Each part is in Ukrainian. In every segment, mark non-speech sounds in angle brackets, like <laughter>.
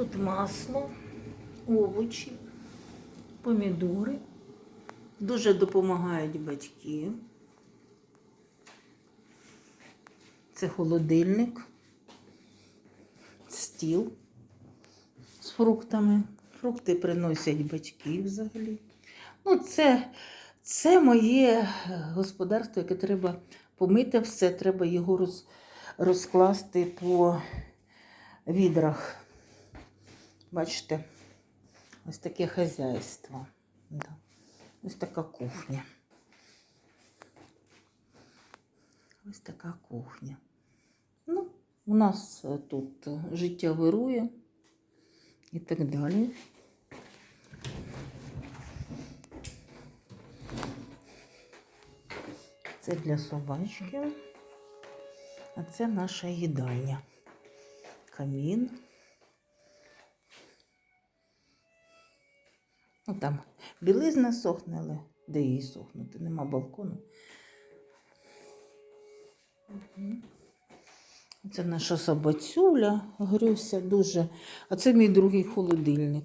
Тут масло, овочі, помідори. Дуже допомагають батьки. Це холодильник, стіл з фруктами. Фрукти приносять батьки взагалі. Ну, це, це моє господарство, яке треба помити все, треба його роз, розкласти по відрах. Бачите, ось таке хазяйство. Да. Ось така кухня. Ось така кухня. Ну, у нас тут життя вирує і так далі. Це для собачки, а це наша їдальня. Камін. Там білизна сохне, але де її сохнути? Нема балкону. Це наша собацюля, Грюся дуже. А це мій другий холодильник.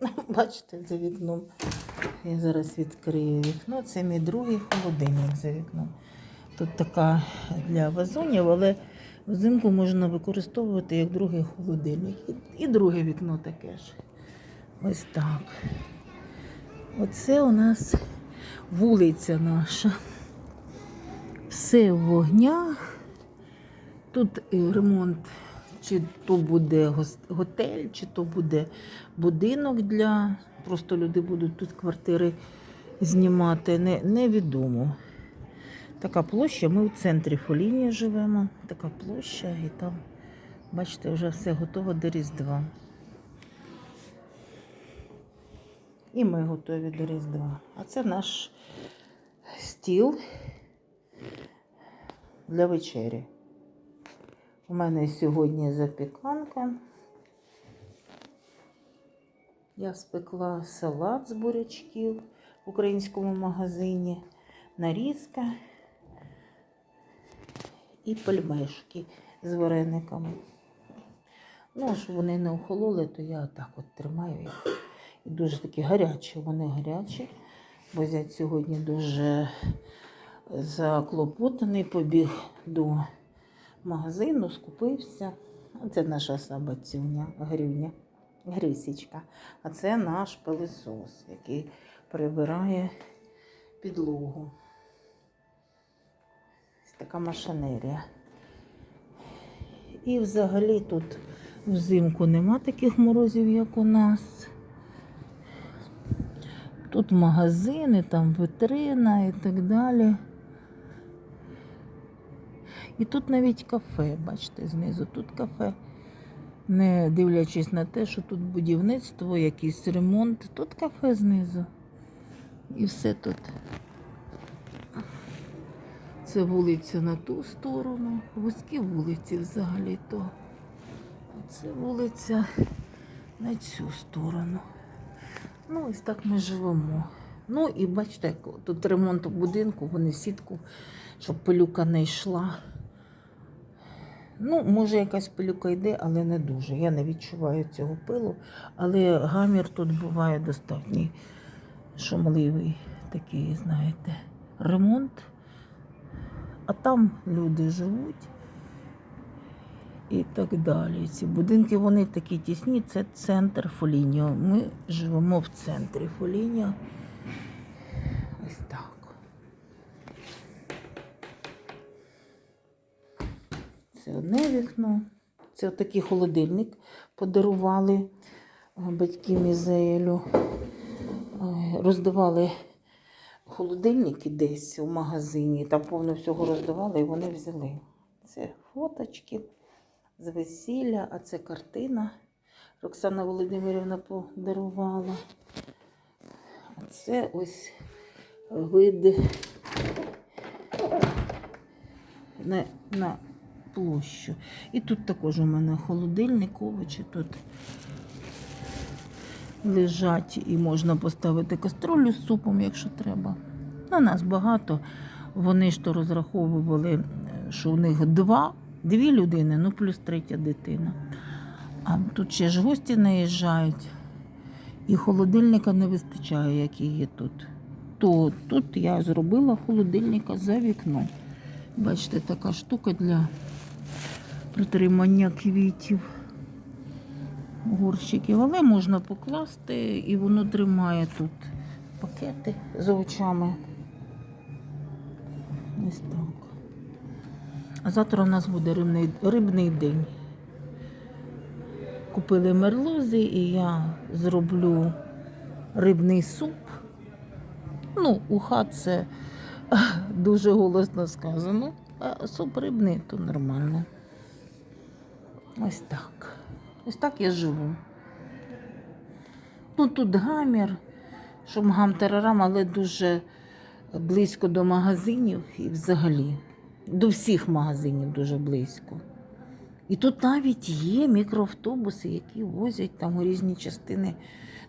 <laughs> Бачите, за вікном. Я зараз відкрию вікно. Це мій другий холодильник за вікном. Тут така для вазонів, але взимку можна використовувати як другий холодильник. І, друге вікно таке ж. Ось так. Оце у нас вулиця наша. Все в вогнях. Тут ремонт, чи то буде готель, чи то буде будинок для. Просто люди будуть тут квартири знімати. Не, невідомо. Така площа, ми в центрі Фолінії живемо. Така площа, і там, бачите, вже все готово до Різдва. І ми готові до Різдва. А це наш стіл для вечері. У мене сьогодні запіканка. Я спекла салат з бурячків в українському магазині, нарізка і пельмешки з варениками. Ну, щоб вони не охололи, то я так от тримаю їх. Дуже такі гарячі, вони гарячі. Бо зять сьогодні дуже заклопотаний, побіг до магазину, скупився. Це наша собацюня, грюня, грисічка. А це наш пилисос, який прибирає підлогу. Така машинерія. І взагалі тут взимку нема таких морозів, як у нас. Тут магазини, там витрина і так далі. І тут навіть кафе, бачите, знизу тут кафе. Не дивлячись на те, що тут будівництво, якийсь ремонт, тут кафе знизу. І все тут. Це вулиця на ту сторону, вузькі вулиці взагалі-то. Це вулиця на цю сторону. Ну, ось так ми живемо. Ну і бачите, тут ремонт будинку, вони сітку, щоб пилюка не йшла. Ну, може, якась пилюка йде, але не дуже. Я не відчуваю цього пилу, але гамір тут буває достатній шумливий, такий, знаєте, ремонт. А там люди живуть і так далі. Ці будинки вони такі тісні, це центр Фоліньо. Ми живемо в центрі Фоліньо. Ось так. Це одне вікно. Це такий холодильник подарували батьки Мізелю. Е, Роздавали холодильники десь у магазині, там повно всього роздавали і вони взяли. Це фоточки з весілля, а це картина. Роксана Володимирівна подарувала. А це ось вид на, на площу. І тут також у мене холодильник, овочі тут лежать і можна поставити каструлю з супом, якщо треба. На нас багато. Вони ж то розраховували, що у них два, дві людини, ну плюс третя дитина. А тут ще ж гості наїжджають, і холодильника не вистачає, який є тут. То тут я зробила холодильника за вікном. Бачите, така штука для притримання квітів, горщиків. Але можна покласти і воно тримає тут пакети з овочами. Ось так. Завтра у нас буде рибний, рибний день. Купили мерлози і я зроблю рибний суп. Ну, уха це <laughs> дуже голосно сказано, а суп рибний то нормально. Ось так. Ось так я живу. Ну тут гамір, шумгам тарарам, але дуже близько до магазинів і взагалі. До всіх магазинів дуже близько. І тут навіть є мікроавтобуси, які возять там у різні частини.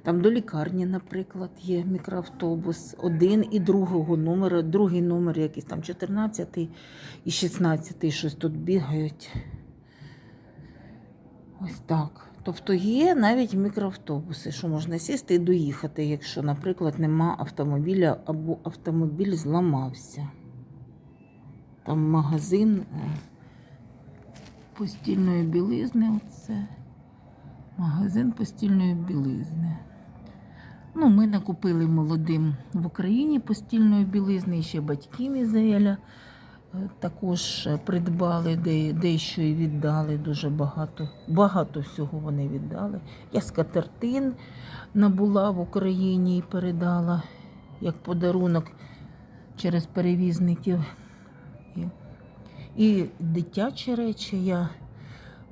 Там до лікарні, наприклад, є мікроавтобус, один і другого номера, другий номер якийсь там 14 і 16 щось тут бігають. Ось так. Тобто є навіть мікроавтобуси, що можна сісти і доїхати, якщо, наприклад, нема автомобіля або автомобіль зламався. Там магазин е, постільної білизни. Оце. Магазин постільної білизни. Ну, ми накупили молодим в Україні постільної білизни, ще батьки Мізеля е, також е, придбали, де, дещо і віддали дуже багато. Багато всього вони віддали. Я скатертин набула в Україні і передала як подарунок через перевізників. І, дитячі речі я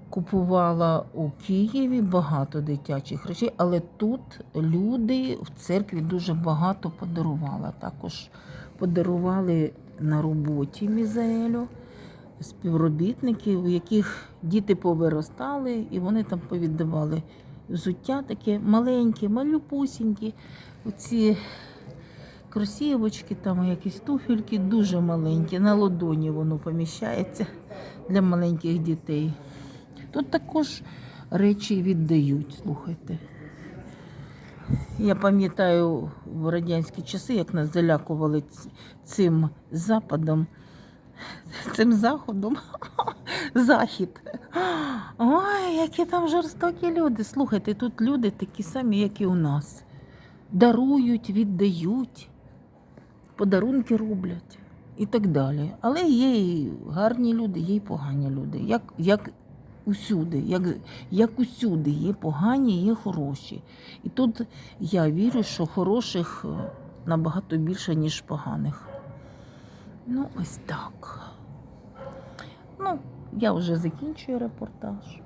купувала у Києві багато дитячих речей, але тут люди в церкві дуже багато подарували. Також подарували на роботі Мізаелю співробітників, у яких діти повиростали, і вони там повіддавали взуття таке маленьке, малюпусінькі. Оці кросівочки, там якісь туфельки дуже маленькі. На ладоні воно поміщається для маленьких дітей. Тут також речі віддають, слухайте. Я пам'ятаю в радянські часи, як нас залякували цим западом, цим заходом. <laughs> Захід. Ой, які там жорстокі люди. Слухайте, тут люди такі самі, як і у нас. Дарують, віддають, подарунки роблять і так далі. Але є і гарні люди, є і погані люди. Як, як усюди, як, як усюди є погані, є хороші. І тут я вірю, що хороших е, набагато більше, ніж поганих. Ну, ось так. Ну, я вже закінчую репортаж.